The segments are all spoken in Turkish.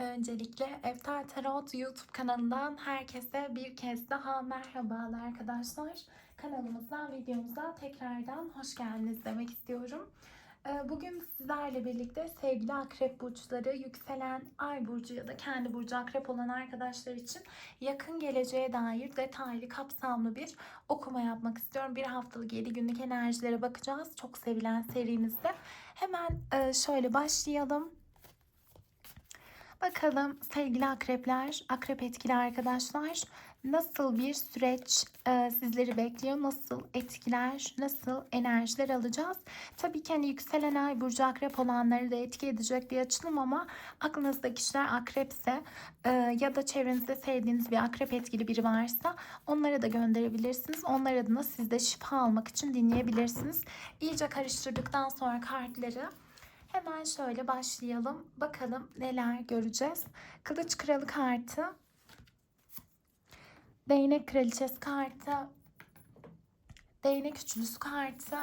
Öncelikle Eftar Tarot YouTube kanalından herkese bir kez daha merhabalar arkadaşlar. Kanalımıza, videomuza tekrardan hoş geldiniz demek istiyorum. Ee, Bugün sizlerle birlikte sevgili akrep burçları, yükselen ay burcu ya da kendi burcu akrep olan arkadaşlar için yakın geleceğe dair detaylı, kapsamlı bir okuma yapmak istiyorum. Bir haftalık 7 günlük enerjilere bakacağız. Çok sevilen serimizde. Hemen e, şöyle başlayalım. Bakalım sevgili akrepler, akrep etkili arkadaşlar nasıl bir süreç e, sizleri bekliyor, nasıl etkiler, nasıl enerjiler alacağız. Tabii ki hani yükselen ay burcu akrep olanları da etki edecek bir açılım ama aklınızda kişiler akrepse e, ya da çevrenizde sevdiğiniz bir akrep etkili biri varsa onlara da gönderebilirsiniz. Onlar adına siz de şifa almak için dinleyebilirsiniz. İyice karıştırdıktan sonra kartları Hemen şöyle başlayalım. Bakalım neler göreceğiz. Kılıç Kralı kartı. Değnek Kraliçesi kartı. Değnek Üçlüsü kartı.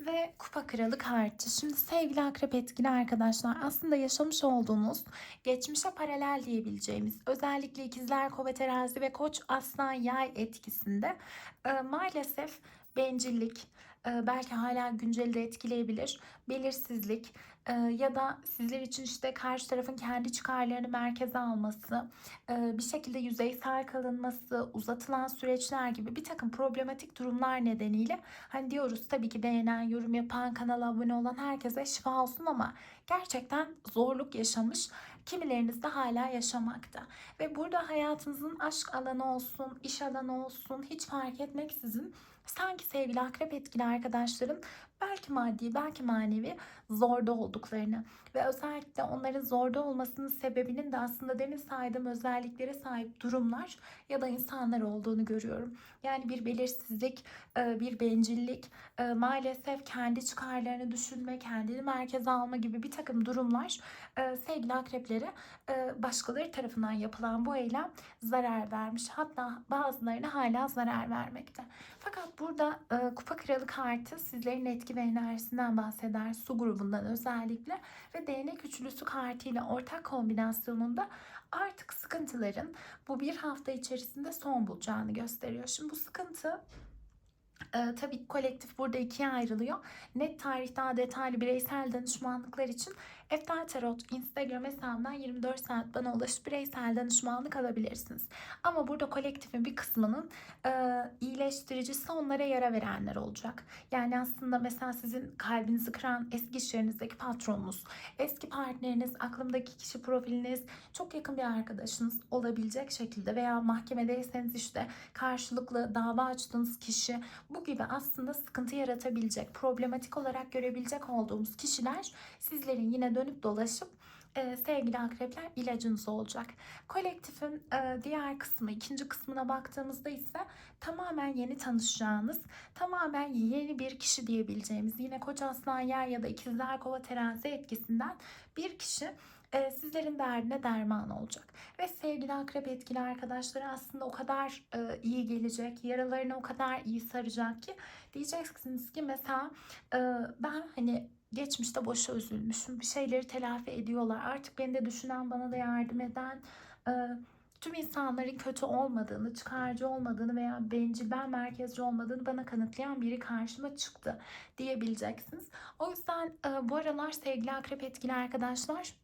Ve Kupa Kralı kartı. Şimdi sevgili akrep etkili arkadaşlar aslında yaşamış olduğunuz geçmişe paralel diyebileceğimiz özellikle ikizler, kova terazi ve koç aslan yay etkisinde e, maalesef bencillik, e, belki hala günceli de etkileyebilir. Belirsizlik e, ya da sizler için işte karşı tarafın kendi çıkarlarını merkeze alması, e, bir şekilde yüzeysel kalınması, uzatılan süreçler gibi bir takım problematik durumlar nedeniyle hani diyoruz tabii ki beğenen, yorum yapan, kanala abone olan herkese şifa olsun ama gerçekten zorluk yaşamış. Kimileriniz de hala yaşamakta. Ve burada hayatınızın aşk alanı olsun, iş alanı olsun hiç fark etmeksizin sanki sevgili akrep etkili arkadaşların belki maddi belki manevi zorda olduklarını ve özellikle onların zorda olmasının sebebinin de aslında demin saydığım özelliklere sahip durumlar ya da insanlar olduğunu görüyorum. Yani bir belirsizlik, e, bir bencillik, e, maalesef kendi çıkarlarını düşünme, kendini merkeze alma gibi bir takım durumlar e, sevgili akreplere başkaları tarafından yapılan bu eylem zarar vermiş. Hatta bazılarına hala zarar vermekte. Fakat burada Kupa Kralı kartı sizlerin etki ve enerjisinden bahseder. Su grubundan özellikle ve değnek üçlüsü kartıyla ortak kombinasyonunda artık sıkıntıların bu bir hafta içerisinde son bulacağını gösteriyor. Şimdi bu sıkıntı ee, tabii kolektif burada ikiye ayrılıyor. Net tarih daha detaylı bireysel danışmanlıklar için Eftar Tarot Instagram hesabından 24 saat bana ulaşıp bireysel danışmanlık alabilirsiniz. Ama burada kolektifin bir kısmının e, iyileştiricisi onlara yara verenler olacak. Yani aslında mesela sizin kalbinizi kıran eski işlerinizdeki patronunuz, eski partneriniz, aklımdaki kişi profiliniz, çok yakın bir arkadaşınız olabilecek şekilde veya mahkemedeyseniz işte karşılıklı dava açtığınız kişi bu gibi aslında sıkıntı yaratabilecek, problematik olarak görebilecek olduğumuz kişiler sizlerin yine dönüp dolaşıp e, sevgili akrepler ilacınız olacak. Kolektifin e, diğer kısmı, ikinci kısmına baktığımızda ise tamamen yeni tanışacağınız, tamamen yeni bir kişi diyebileceğimiz, yine koç aslan yer ya da ikizler kova terazi etkisinden bir kişi e, sizlerin derdine derman olacak. Ve sevgili akrep etkili arkadaşları aslında o kadar e, iyi gelecek, yaralarını o kadar iyi saracak ki diyeceksiniz ki mesela e, ben hani geçmişte boşa üzülmüşüm. Bir şeyleri telafi ediyorlar. Artık beni de düşünen, bana da yardım eden, e, tüm insanların kötü olmadığını, çıkarcı olmadığını veya bencil ben merkezci olmadığını bana kanıtlayan biri karşıma çıktı diyebileceksiniz. O yüzden e, bu aralar sevgili akrep etkili arkadaşlar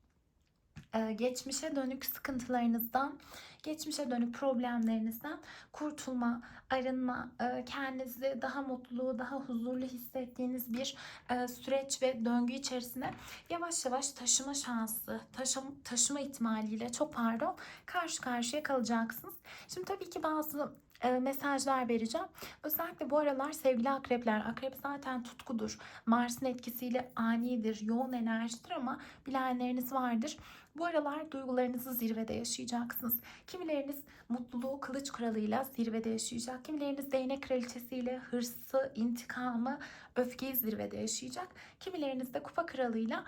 geçmişe dönük sıkıntılarınızdan, geçmişe dönük problemlerinizden kurtulma, arınma, e, kendinizi daha mutlu, daha huzurlu hissettiğiniz bir e, süreç ve döngü içerisine yavaş yavaş taşıma şansı, taşıma, taşıma ihtimaliyle çok pardon karşı karşıya kalacaksınız. Şimdi tabii ki bazı mesajlar vereceğim. Özellikle bu aralar sevgili akrepler. Akrep zaten tutkudur. Mars'ın etkisiyle anidir, yoğun enerjidir ama bilenleriniz vardır. Bu aralar duygularınızı zirvede yaşayacaksınız. Kimileriniz mutluluğu kılıç kralıyla zirvede yaşayacak. Kimileriniz değnek kraliçesiyle hırsı, intikamı, öfkeyi zirvede yaşayacak. Kimileriniz de kupa kralıyla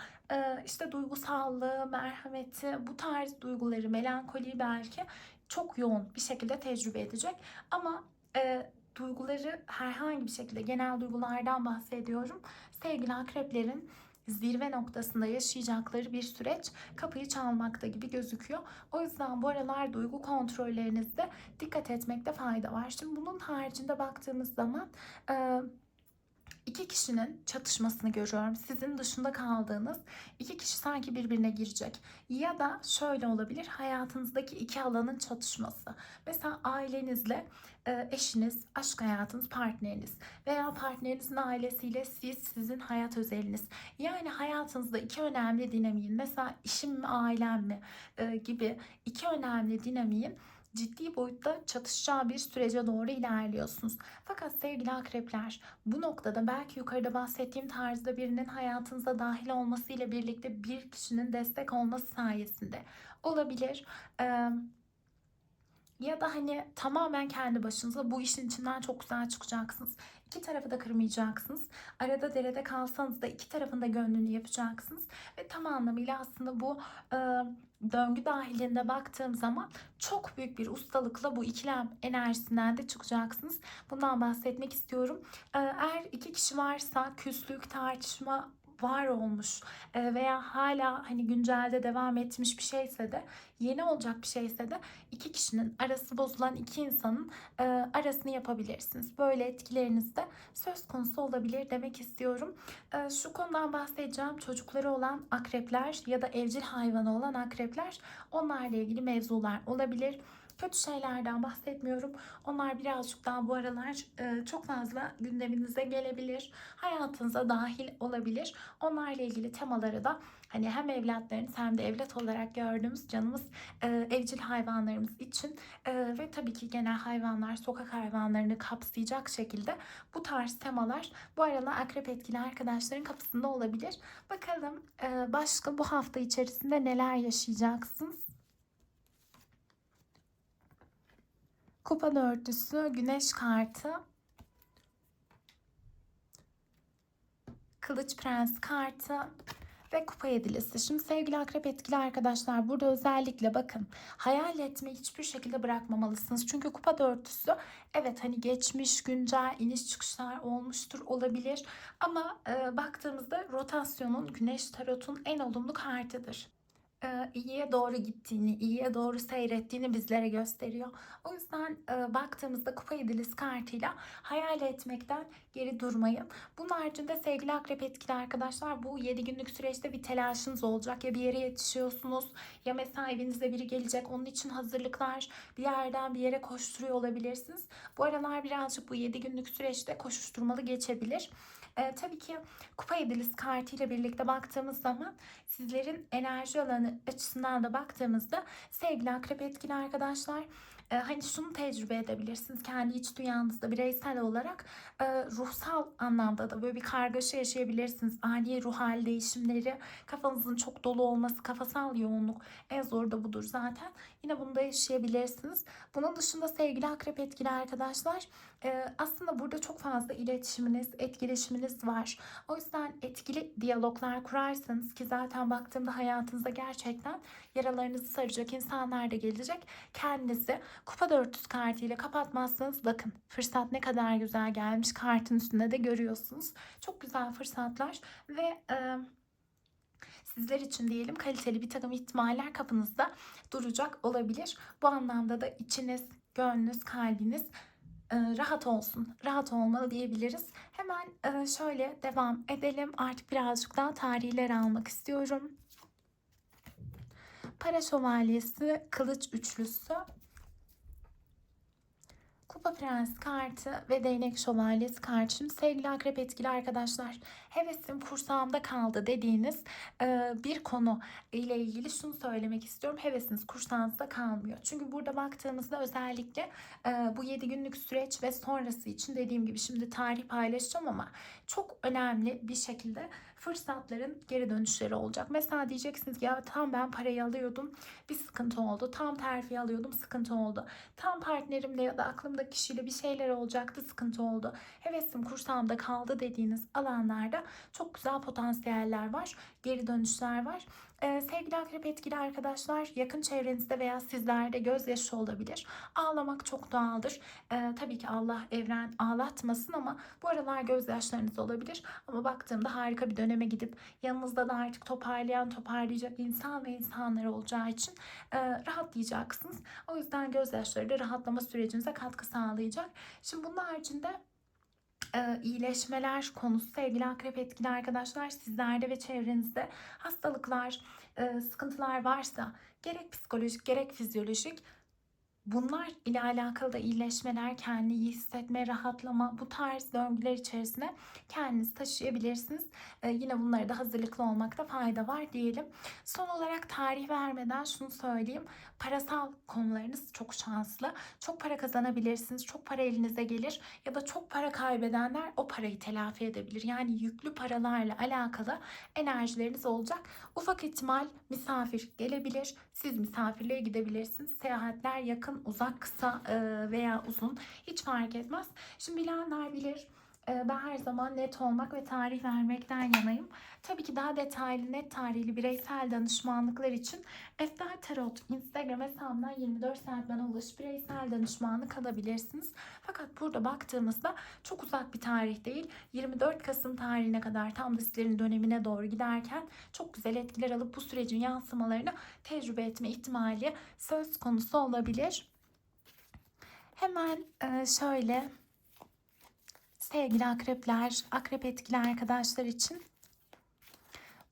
işte duygusallığı, merhameti, bu tarz duyguları, melankoliyi belki çok yoğun bir şekilde tecrübe edecek. Ama e, duyguları herhangi bir şekilde genel duygulardan bahsediyorum. Sevgili akreplerin zirve noktasında yaşayacakları bir süreç kapıyı çalmakta gibi gözüküyor. O yüzden bu aralar duygu kontrollerinizde dikkat etmekte fayda var. Şimdi bunun haricinde baktığımız zaman e, iki kişinin çatışmasını görüyorum. Sizin dışında kaldığınız iki kişi sanki birbirine girecek. Ya da şöyle olabilir hayatınızdaki iki alanın çatışması. Mesela ailenizle e, eşiniz, aşk hayatınız, partneriniz veya partnerinizin ailesiyle siz, sizin hayat özeliniz. Yani hayatınızda iki önemli dinamiğin mesela işim mi ailem mi e, gibi iki önemli dinamiğin ciddi boyutta çatışacağı bir sürece doğru ilerliyorsunuz. Fakat sevgili akrepler bu noktada belki yukarıda bahsettiğim tarzda birinin hayatınıza dahil olmasıyla birlikte bir kişinin destek olması sayesinde olabilir. Ee, ya da hani tamamen kendi başınıza bu işin içinden çok güzel çıkacaksınız. İki tarafı da kırmayacaksınız. Arada derede kalsanız da iki tarafın da gönlünü yapacaksınız. Ve tam anlamıyla aslında bu e, döngü dahilinde baktığım zaman çok büyük bir ustalıkla bu ikilem enerjisinden de çıkacaksınız. Bundan bahsetmek istiyorum. E, eğer iki kişi varsa küslük, tartışma var olmuş e, veya hala hani güncelde devam etmiş bir şeyse de yeni olacak bir şeyse de iki kişinin arası bozulan iki insanın e, arasını yapabilirsiniz. Böyle etkileriniz de söz konusu olabilir demek istiyorum. E, şu konudan bahsedeceğim. Çocukları olan akrepler ya da evcil hayvanı olan akrepler onlarla ilgili mevzular olabilir. Kötü şeylerden bahsetmiyorum. Onlar birazcık daha bu aralar e, çok fazla gündeminize gelebilir. Hayatınıza dahil olabilir. Onlarla ilgili temaları da hani hem evlatlarınız hem de evlat olarak gördüğümüz canımız e, evcil hayvanlarımız için e, ve tabii ki genel hayvanlar, sokak hayvanlarını kapsayacak şekilde bu tarz temalar bu aralar akrep etkili arkadaşların kapısında olabilir. Bakalım e, başka bu hafta içerisinde neler yaşayacaksınız? Kupa dörtlüsü, güneş kartı, kılıç prens kartı ve kupa yedilisi. Şimdi sevgili akrep etkili arkadaşlar burada özellikle bakın hayal etmeyi hiçbir şekilde bırakmamalısınız. Çünkü kupa dörtlüsü evet hani geçmiş güncel iniş çıkışlar olmuştur olabilir ama e, baktığımızda rotasyonun güneş tarotun en olumlu kartıdır e, iyiye doğru gittiğini, iyiye doğru seyrettiğini bizlere gösteriyor. O yüzden e, baktığımızda kupa yediliz kartıyla hayal etmekten geri durmayın. Bunun haricinde sevgili akrep etkili arkadaşlar bu 7 günlük süreçte bir telaşınız olacak. Ya bir yere yetişiyorsunuz ya mesela evinize biri gelecek. Onun için hazırlıklar bir yerden bir yere koşturuyor olabilirsiniz. Bu aralar birazcık bu 7 günlük süreçte koşuşturmalı geçebilir. E, tabii ki kupa yediliz kartı ile birlikte baktığımız zaman sizlerin enerji alanı açısından da baktığımızda sevgili akrep etkili arkadaşlar e, hani şunu tecrübe edebilirsiniz kendi iç dünyanızda bireysel olarak e, ruhsal anlamda da böyle bir kargaşa yaşayabilirsiniz. Ani ruh hal değişimleri, kafanızın çok dolu olması, kafasal yoğunluk en zor da budur zaten. Yine bunu da yaşayabilirsiniz. Bunun dışında sevgili akrep etkili arkadaşlar e, aslında burada çok fazla iletişiminiz, etkileşiminiz var. O yüzden etkili diyaloglar kurarsanız ki zaten baktığımda hayatınızda gerçekten yaralarınızı saracak insanlar da gelecek. Kendinizi kupa 400 kartıyla kapatmazsanız bakın fırsat ne kadar güzel gelmiş kartın üstünde de görüyorsunuz. Çok güzel fırsatlar ve e, sizler için diyelim kaliteli bir takım ihtimaller kapınızda duracak olabilir. Bu anlamda da içiniz, gönlünüz, kalbiniz e, rahat olsun, rahat olmalı diyebiliriz. Hemen e, şöyle devam edelim. Artık birazcık daha tarihler almak istiyorum. Para şövalyesi, kılıç üçlüsü, Kupa Prens kartı ve Değnek Şövalyesi kartı. Şimdi sevgili akrep etkili arkadaşlar hevesim kursağımda kaldı dediğiniz e, bir konu ile ilgili şunu söylemek istiyorum. Hevesiniz kursağınızda kalmıyor. Çünkü burada baktığımızda özellikle e, bu 7 günlük süreç ve sonrası için dediğim gibi şimdi tarih paylaşacağım ama çok önemli bir şekilde fırsatların geri dönüşleri olacak. Mesela diyeceksiniz ki ya tam ben parayı alıyordum bir sıkıntı oldu. Tam terfi alıyordum sıkıntı oldu. Tam partnerimle ya da aklımdaki kişiyle bir şeyler olacaktı sıkıntı oldu. Hevesim kursağımda kaldı dediğiniz alanlarda çok güzel potansiyeller var. Geri dönüşler var. Ee, sevgili akrep etkili arkadaşlar yakın çevrenizde veya sizlerde gözyaşı olabilir. Ağlamak çok doğaldır. Ee, tabii ki Allah evren ağlatmasın ama bu aralar gözyaşlarınız olabilir. Ama baktığımda harika bir döneme gidip yanınızda da artık toparlayan toparlayacak insan ve insanlar olacağı için e, rahatlayacaksınız. O yüzden gözyaşları da rahatlama sürecinize katkı sağlayacak. Şimdi bunun haricinde e, iyileşmeler konusu sevgili akrep etkili arkadaşlar sizlerde ve çevrenizde hastalıklar, sıkıntılar varsa gerek psikolojik gerek fizyolojik bunlar ile alakalı da iyileşmeler, kendini iyi hissetme, rahatlama bu tarz döngüler içerisine kendinizi taşıyabilirsiniz. E, yine bunlara da hazırlıklı olmakta fayda var diyelim. Son olarak tarih vermeden şunu söyleyeyim. Parasal konularınız çok şanslı. Çok para kazanabilirsiniz. Çok para elinize gelir ya da çok para kaybedenler o parayı telafi edebilir. Yani yüklü paralarla alakalı enerjileriniz olacak. Ufak ihtimal misafir gelebilir. Siz misafirliğe gidebilirsiniz. Seyahatler yakın, uzak, kısa veya uzun hiç fark etmez. Şimdi bilenler bilir. E, Ben her zaman net olmak ve tarih vermekten yanayım. Tabii ki daha detaylı, net tarihli bireysel danışmanlıklar için Eftel Tarot Instagram hesabından 24 saat bana ulaşıp bireysel danışmanlık alabilirsiniz. Fakat burada baktığımızda çok uzak bir tarih değil. 24 Kasım tarihine kadar tam da sizlerin dönemine doğru giderken çok güzel etkiler alıp bu sürecin yansımalarını tecrübe etme ihtimali söz konusu olabilir. Hemen e, şöyle sevgili akrepler, akrep etkili arkadaşlar için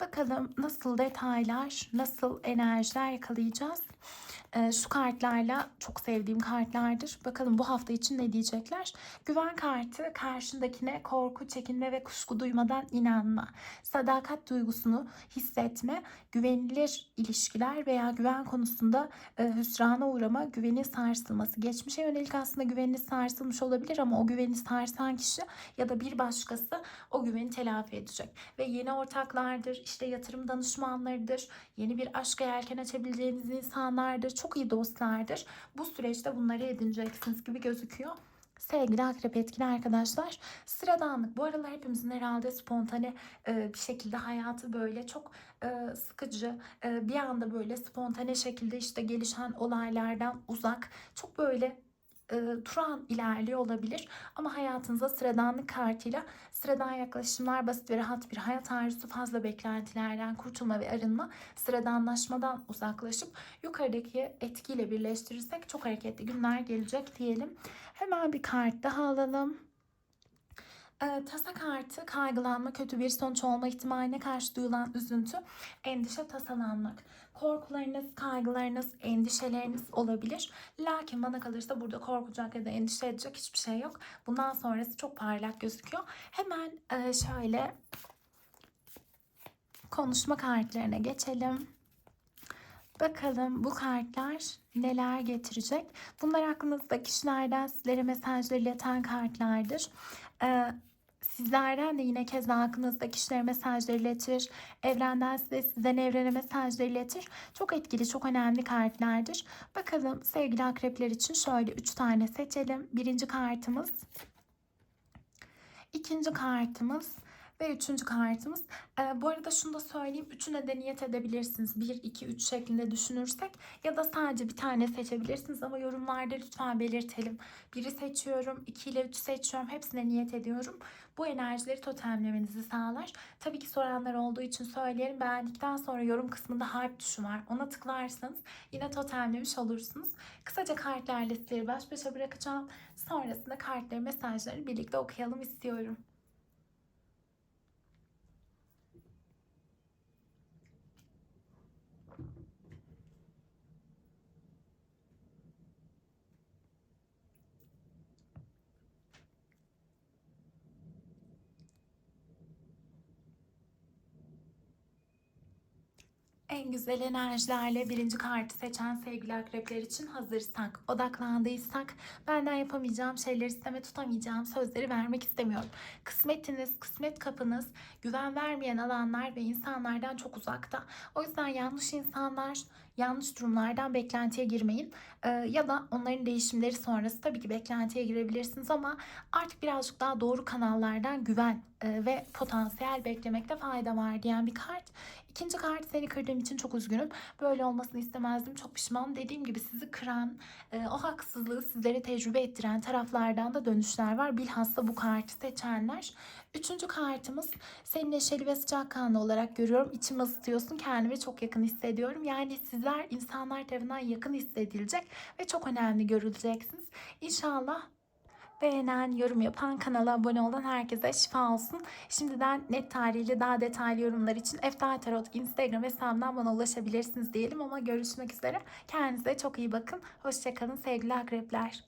bakalım nasıl detaylar, nasıl enerjiler yakalayacağız. Ee, şu kartlarla çok sevdiğim kartlardır. Bakalım bu hafta için ne diyecekler? Güven kartı karşındakine korku, çekinme ve kuşku duymadan inanma. Sadakat duygusunu hissetme, güvenilir ilişkiler veya güven konusunda e, hüsrana uğrama, güveni sarsılması. Geçmişe yönelik aslında güveniniz sarsılmış olabilir ama o güveni sarsan kişi ya da bir başkası o güveni telafi edecek. Ve yeni ortaklardır, işte yatırım danışmanlarıdır, yeni bir aşka yelken açabileceğiniz insanlardır, çok iyi dostlardır. Bu süreçte bunları edineceksiniz gibi gözüküyor. Sevgili akrep etkili arkadaşlar sıradanlık bu aralar hepimizin herhalde spontane e, bir şekilde hayatı böyle çok e, sıkıcı e, bir anda böyle spontane şekilde işte gelişen olaylardan uzak çok böyle e, Turan ilerliyor olabilir ama hayatınıza sıradanlık kartıyla sıradan yaklaşımlar, basit ve rahat bir hayat arzusu, fazla beklentilerden kurtulma ve arınma, sıradanlaşmadan uzaklaşıp yukarıdaki etkiyle birleştirirsek çok hareketli günler gelecek diyelim. Hemen bir kart daha alalım. E, tasa kartı kaygılanma, kötü bir sonuç olma ihtimaline karşı duyulan üzüntü, endişe, tasalanmak. Korkularınız, kaygılarınız, endişeleriniz olabilir. Lakin bana kalırsa burada korkacak ya da endişe edecek hiçbir şey yok. Bundan sonrası çok parlak gözüküyor. Hemen e, şöyle konuşma kartlarına geçelim. Bakalım bu kartlar neler getirecek? Bunlar aklınızda kişilerden sizlere mesajlar ileten kartlardır. Ee, sizlerden de yine keza aklınızda kişilere mesajlar iletir. Evrenden size, sizden evrene mesajlar iletir. Çok etkili, çok önemli kartlardır. Bakalım sevgili akrepler için şöyle 3 tane seçelim. Birinci kartımız. ikinci kartımız ve üçüncü kartımız. Ee, bu arada şunu da söyleyeyim. Üçüne de niyet edebilirsiniz. 1, 2, 3 şeklinde düşünürsek. Ya da sadece bir tane seçebilirsiniz. Ama yorumlarda lütfen belirtelim. Biri seçiyorum, 2 ile 3 seçiyorum. Hepsine niyet ediyorum. Bu enerjileri totemlemenizi sağlar. Tabii ki soranlar olduğu için söyleyelim. Beğendikten sonra yorum kısmında harp tuşu var. Ona tıklarsanız yine totemlemiş olursunuz. Kısaca kartlarla sizleri baş başa bırakacağım. Sonrasında kartları, mesajları birlikte okuyalım istiyorum. En güzel enerjilerle birinci kartı seçen sevgili akrepler için hazırsak, odaklandıysak benden yapamayacağım şeyleri isteme tutamayacağım sözleri vermek istemiyorum. Kısmetiniz, kısmet kapınız güven vermeyen alanlar ve insanlardan çok uzakta. O yüzden yanlış insanlar, yanlış durumlardan beklentiye girmeyin. Ee, ya da onların değişimleri sonrası tabii ki beklentiye girebilirsiniz ama artık birazcık daha doğru kanallardan güven e, ve potansiyel beklemekte fayda var diyen bir kart. İkinci kart seni kırdığım için çok üzgünüm. Böyle olmasını istemezdim. Çok pişmanım. Dediğim gibi sizi kıran, e, o haksızlığı sizlere tecrübe ettiren taraflardan da dönüşler var. Bilhassa bu kartı seçenler. Üçüncü kartımız seni neşeli ve sıcakkanlı olarak görüyorum. İçimi ısıtıyorsun. Kendimi çok yakın hissediyorum. Yani sizler insanlar tarafından yakın hissedilecek ve çok önemli görüleceksiniz. İnşallah beğenen, yorum yapan, kanala abone olan herkese şifa olsun. Şimdiden net tarihiyle daha detaylı yorumlar için Eftal Tarot Instagram hesabından bana ulaşabilirsiniz diyelim ama görüşmek üzere. Kendinize çok iyi bakın. Hoşçakalın sevgili akrepler.